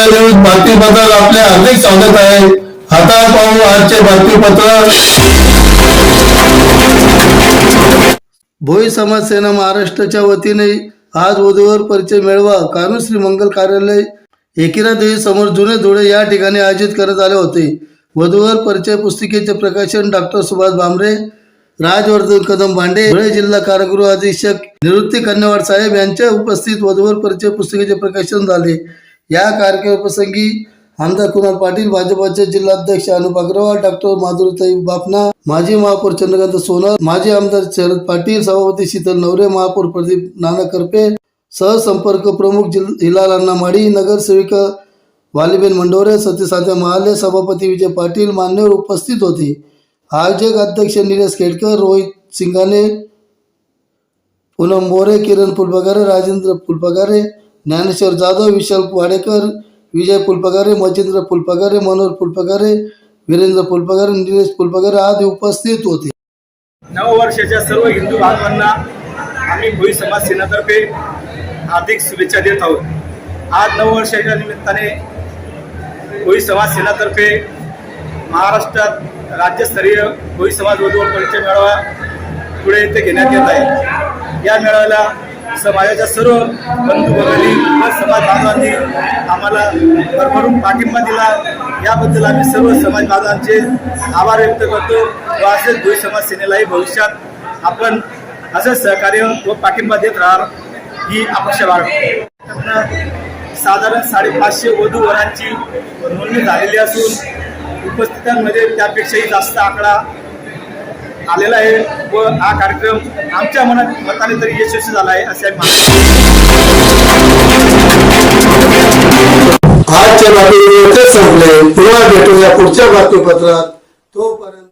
News बातमीपत्रात आपले हार्दिक स्वागत आहे. आता पाहू आजचे बातमीपत्र. भोई समाज सेना महाराष्ट्राच्या वतीने आज वधूवर परिचय मेळावा. कानुश्री मंगल कार्यालय एकिरा देवी समोर जुने धुळे या ठिकाणी आयोजित करण्यात आले होते. वधूवर परिचय पुस्तिकेचे प्रकाशन डॉक्टर सुभाष भामरे राजवर्धन कदम भांडे धुळे जिल्हा कारागृह अधीक्षक निवृत्ती कन्यावाड साहेब यांच्या उपस्थित वधूवर परिचय पुस्तिकेचे प्रकाशन झाले. या कार्यक्रमप्रसंगी आमदार कुणाल पाटील भाजपाचे जिल्हाध्यक्ष अनुप अग्रवाल डॉक्टर माधुरीताई बापना माजी महापौर चंद्रकांत सोनर माजी आमदार शरद पाटील सभापती शीतल नवरे महापौर प्रदीप नाना करपे सहसंपर्क प्रमुख जिल हिलाल अण्णा माडी नगरसेविका वालीबेन मंडोरे सत्यसाध्या महाले सभापती विजय पाटील मान्यवर उपस्थित होती. आयोजक अध्यक्ष निलेश खेडकर रोहित सिंगाने पूनम मोरे किरण फुलपगारे राजेंद्र फुलपगारे ज्ञानेश्वर जाधव विशाल वाडेकर विजय फुलपगारे मच्छिंद्र फुलपगारे मनोहर फुलपगारे वीरेंद्र फुलपगारे निलेश फुलपगारे आदी उपस्थित होते. नववर्षाच्या सर्व हिंदू बांधवांना आम्ही भोई समाज सेनातर्फे हार्दिक शुभेच्छा देत आहोत. आज नववर्षाच्या निमित्ताने भोई समाज सेनातर्फे महाराष्ट्रात राज्यस्तरीय भोई समाज वधूवर परिचय मेळावा पुढे येथे घेण्यात येत आहे. या मेळाव्याला समाजाच्या सर्व बंधू भगिनी व समाज बांधवांनी आम्हाला भरभरून पाठिंबा दिला. याबद्दल आम्ही सर्व समाज बांधवांचे आभार व्यक्त करतो. व असेच भोई समाज सेनेलाही भविष्यात आपण असंच सहकार्य व पाठिंबा देत राहणार ही अपेक्षा बाळगतो. साधारण साडेपाचशे वधू वरांची नोंदणी झालेली असून उपस्थितांमध्ये त्यापेक्षाही जास्त आकडा आलेला आहे व हा कार्यक्रम आमच्या मनात मताने तरी यशस्वी झाला आहे असे आम्ही आजच्या बातमीपत्र संपले. पुन्हा भेटूया पुढच्या बातमीपत्रात. तोपर्यंत